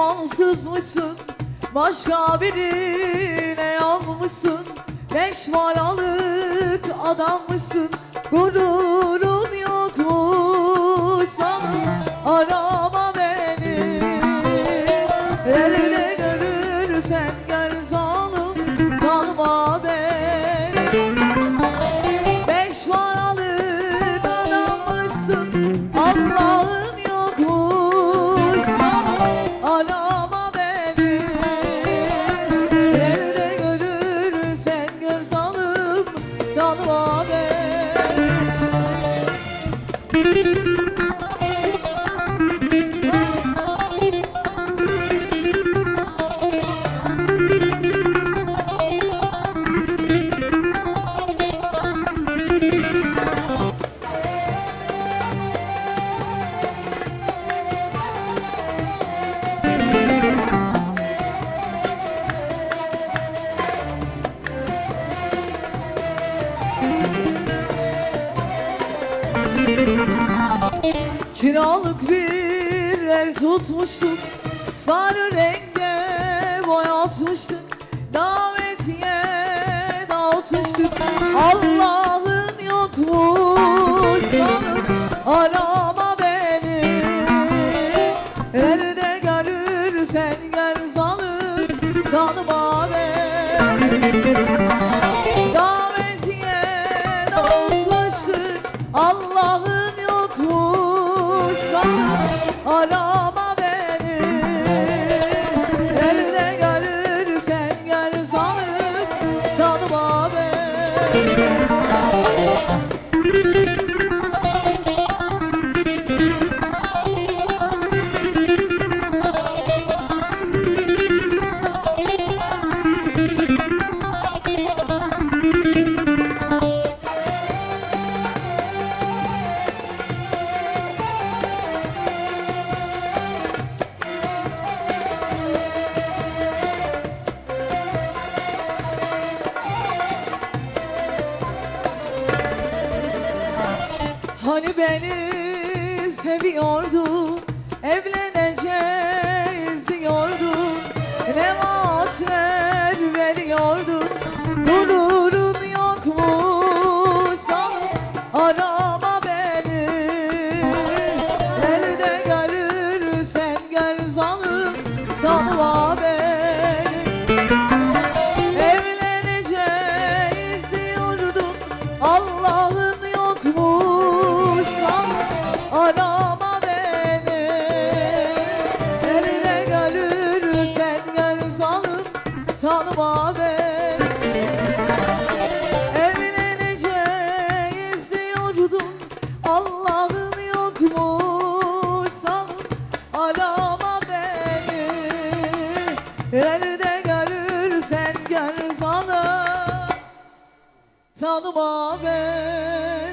Ansız mısın? Başka birine yanmışsın Beş paralık adam mısın? Gururun yok mu sana? Arama beni. Elde görürsen Kiralık bir ev tutmuştuk Sarı renge boyatmıştık Davetiye dağıtmıştık Allah'ın yok mu sanıp Arama beni. Nerede görürsen gel zalim Tanıma beni Arama beni Nerede görürsen gel zalim Tanıma beni Hani beni seviyordun Evleneceğiz diyordun Ne vaatler veriyordun Gururun yok mu? Sana Arama Tanıma beni Evleneceğiz diyordum Allah'ın yok mu sana. Arama beni Nerede görürsen gel zalim Tanıma beni